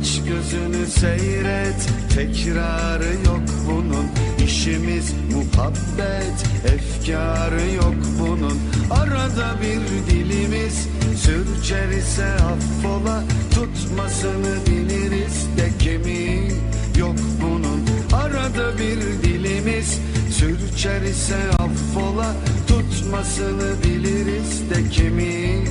Aç gözünü seyret tekrarı yok bunun. İşimiz muhabbet efkarı yok bunun. Arada bir dilimiz sürçer ise affola. Tutmasını biliriz de kemiği yok bunun. Arada bir dilimiz sürçer ise affola. Tutmasını biliriz de kemiği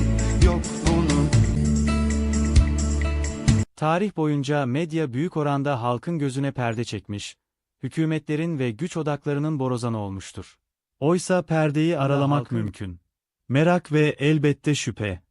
Tarih boyunca medya büyük oranda halkın gözüne perde çekmiş, hükümetlerin ve güç odaklarının borazanı olmuştur. Oysa perdeyi aralamak halkın- mümkün. Merak ve elbette şüphe.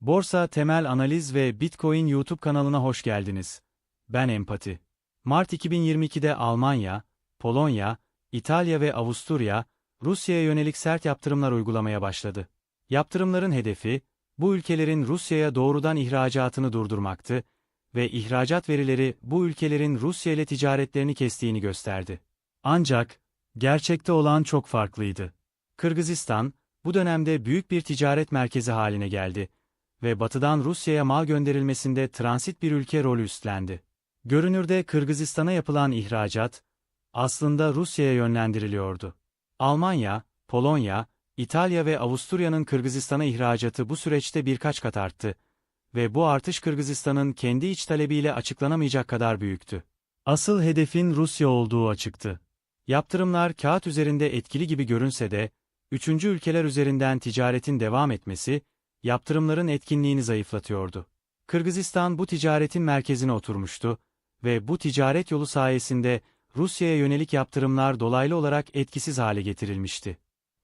Borsa Temel Analiz ve Bitcoin YouTube kanalına hoş geldiniz. Ben Empati. Mart 2022'de Almanya, Polonya, İtalya ve Avusturya, Rusya'ya yönelik sert yaptırımlar uygulamaya başladı. Yaptırımların hedefi, bu ülkelerin Rusya'ya doğrudan ihracatını durdurmaktı ve ihracat verileri bu ülkelerin Rusya ile ticaretlerini kestiğini gösterdi. Ancak, gerçekte olan çok farklıydı. Kırgızistan, bu dönemde büyük bir ticaret merkezi haline geldi ve batıdan Rusya'ya mal gönderilmesinde transit bir ülke rolü üstlendi. Görünürde Kırgızistan'a yapılan ihracat, aslında Rusya'ya yönlendiriliyordu. Almanya, Polonya, İtalya ve Avusturya'nın Kırgızistan'a ihracatı bu süreçte birkaç kat arttı ve bu artış Kırgızistan'ın kendi iç talebiyle açıklanamayacak kadar büyüktü. Asıl hedefin Rusya olduğu açıktı. Yaptırımlar kağıt üzerinde etkili gibi görünse de, üçüncü ülkeler üzerinden ticaretin devam etmesi, yaptırımların etkinliğini zayıflatıyordu. Kırgızistan bu ticaretin merkezine oturmuştu ve bu ticaret yolu sayesinde Rusya'ya yönelik yaptırımlar dolaylı olarak etkisiz hale getirilmişti.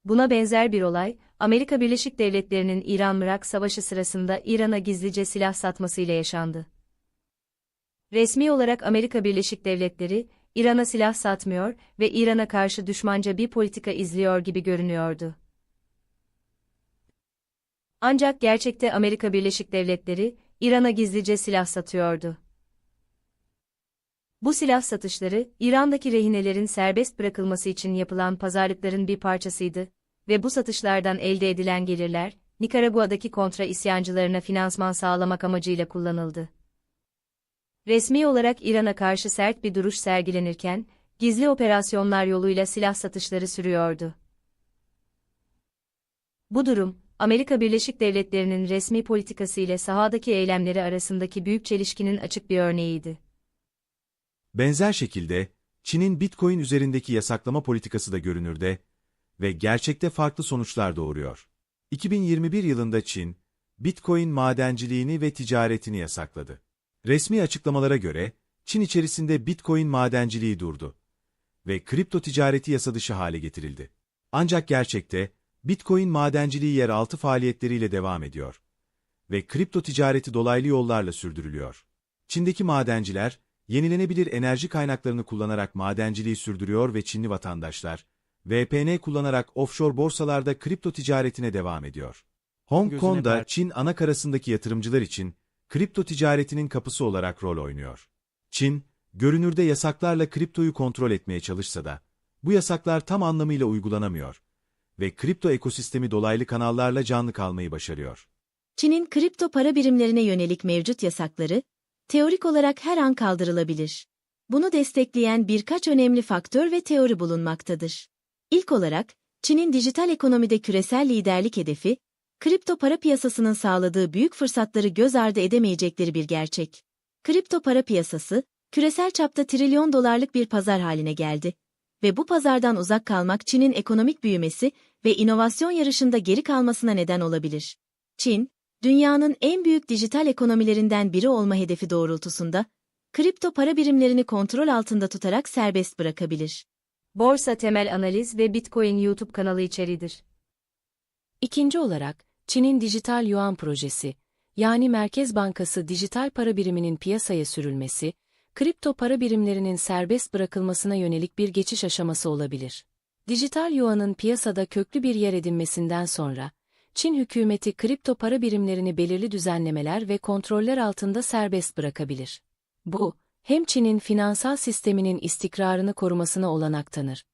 Buna benzer bir olay, Amerika Birleşik Devletleri'nin İran-Irak savaşı sırasında İran'a gizlice silah satmasıyla yaşandı. Resmi olarak Amerika Birleşik Devletleri, İran'a silah satmıyor ve İran'a karşı düşmanca bir politika izliyor gibi görünüyordu. Ancak gerçekte Amerika Birleşik Devletleri, İran'a gizlice silah satıyordu. Bu silah satışları, İran'daki rehinelerin serbest bırakılması için yapılan pazarlıkların bir parçasıydı ve bu satışlardan elde edilen gelirler, Nikaragua'daki kontra isyancılarına finansman sağlamak amacıyla kullanıldı. Resmi olarak İran'a karşı sert bir duruş sergilenirken, gizli operasyonlar yoluyla silah satışları sürüyordu. Bu durum, Amerika Birleşik Devletleri'nin resmi politikası ile sahadaki eylemleri arasındaki büyük çelişkinin açık bir örneğiydi. Benzer şekilde, Çin'in Bitcoin üzerindeki yasaklama politikası da görünürde ve gerçekte farklı sonuçlar doğuruyor. 2021 yılında Çin, Bitcoin madenciliğini ve ticaretini yasakladı. Resmi açıklamalara göre, Çin içerisinde Bitcoin madenciliği durdu ve kripto ticareti yasa dışı hale getirildi. Ancak gerçekte, Bitcoin madenciliği yeraltı faaliyetleriyle devam ediyor ve kripto ticareti dolaylı yollarla sürdürülüyor. Çin'deki madenciler, yenilenebilir enerji kaynaklarını kullanarak madenciliği sürdürüyor ve Çinli vatandaşlar, VPN kullanarak offshore borsalarda kripto ticaretine devam ediyor. Hong Kong'da Çin ana karasındaki yatırımcılar için kripto ticaretinin kapısı olarak rol oynuyor. Çin, görünürde yasaklarla kriptoyu kontrol etmeye çalışsa da, bu yasaklar tam anlamıyla uygulanamıyor ve kripto ekosistemi dolaylı kanallarla canlı kalmayı başarıyor. Çin'in kripto para birimlerine yönelik mevcut yasakları, teorik olarak her an kaldırılabilir. Bunu destekleyen birkaç önemli faktör ve teori bulunmaktadır. İlk olarak, Çin'in dijital ekonomide küresel liderlik hedefi, kripto para piyasasının sağladığı büyük fırsatları göz ardı edemeyecekleri bir gerçek. Kripto para piyasası, küresel çapta trilyon dolarlık bir pazar haline geldi ve bu pazardan uzak kalmak Çin'in ekonomik büyümesi ve inovasyon yarışında geri kalmasına neden olabilir. Çin, dünyanın en büyük dijital ekonomilerinden biri olma hedefi doğrultusunda, kripto para birimlerini kontrol altında tutarak serbest bırakabilir. Borsa Temel Analiz ve Bitcoin YouTube kanalı içeridir. İkinci olarak, Çin'in dijital yuan projesi, yani Merkez Bankası dijital para biriminin piyasaya sürülmesi, kripto para birimlerinin serbest bırakılmasına yönelik bir geçiş aşaması olabilir. Dijital yuanın piyasada köklü bir yer edinmesinden sonra, Çin hükümeti kripto para birimlerini belirli düzenlemeler ve kontroller altında serbest bırakabilir. Bu, hem Çin'in finansal sisteminin istikrarını korumasına olanak tanır,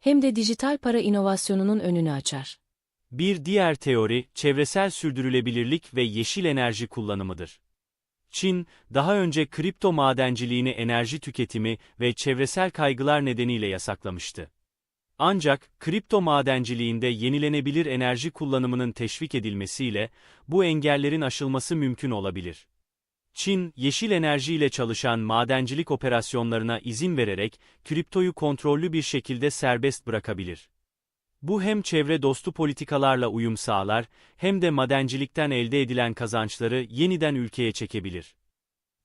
hem de dijital para inovasyonunun önünü açar. Bir diğer teori, çevresel sürdürülebilirlik ve yeşil enerji kullanımıdır. Çin, daha önce kripto madenciliğini enerji tüketimi ve çevresel kaygılar nedeniyle yasaklamıştı. Ancak, kripto madenciliğinde yenilenebilir enerji kullanımının teşvik edilmesiyle, bu engellerin aşılması mümkün olabilir. Çin, yeşil enerji ile çalışan madencilik operasyonlarına izin vererek, kriptoyu kontrollü bir şekilde serbest bırakabilir. Bu hem çevre dostu politikalarla uyum sağlar, hem de madencilikten elde edilen kazançları yeniden ülkeye çekebilir.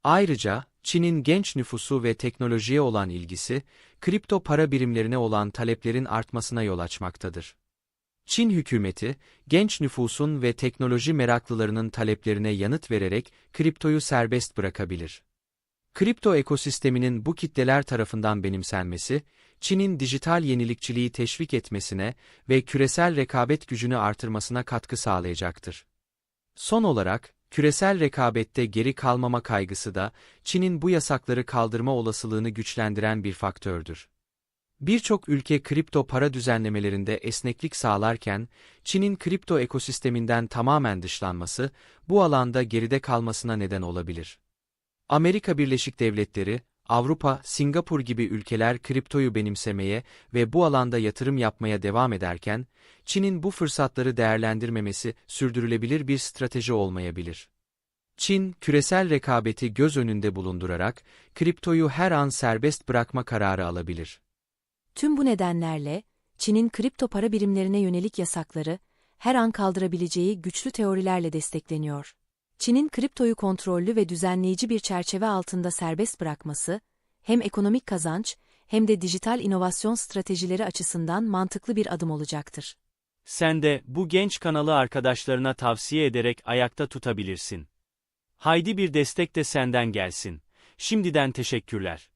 Ayrıca, Çin'in genç nüfusu ve teknolojiye olan ilgisi, kripto para birimlerine olan taleplerin artmasına yol açmaktadır. Çin hükümeti, genç nüfusun ve teknoloji meraklılarının taleplerine yanıt vererek kriptoyu serbest bırakabilir. Kripto ekosisteminin bu kitleler tarafından benimsenmesi, Çin'in dijital yenilikçiliği teşvik etmesine ve küresel rekabet gücünü artırmasına katkı sağlayacaktır. Son olarak, küresel rekabette geri kalmama kaygısı da, Çin'in bu yasakları kaldırma olasılığını güçlendiren bir faktördür. Birçok ülke kripto para düzenlemelerinde esneklik sağlarken, Çin'in kripto ekosisteminden tamamen dışlanması, bu alanda geride kalmasına neden olabilir. Amerika Birleşik Devletleri, Avrupa, Singapur gibi ülkeler kriptoyu benimsemeye ve bu alanda yatırım yapmaya devam ederken, Çin'in bu fırsatları değerlendirmemesi sürdürülebilir bir strateji olmayabilir. Çin, küresel rekabeti göz önünde bulundurarak, kriptoyu her an serbest bırakma kararı alabilir. Tüm bu nedenlerle, Çin'in kripto para birimlerine yönelik yasakları, her an kaldırabileceği güçlü teorilerle destekleniyor. Çin'in kriptoyu kontrollü ve düzenleyici bir çerçeve altında serbest bırakması, hem ekonomik kazanç hem de dijital inovasyon stratejileri açısından mantıklı bir adım olacaktır. Sen de bu genç kanalı arkadaşlarına tavsiye ederek ayakta tutabilirsin. Haydi bir destek de senden gelsin. Şimdiden teşekkürler.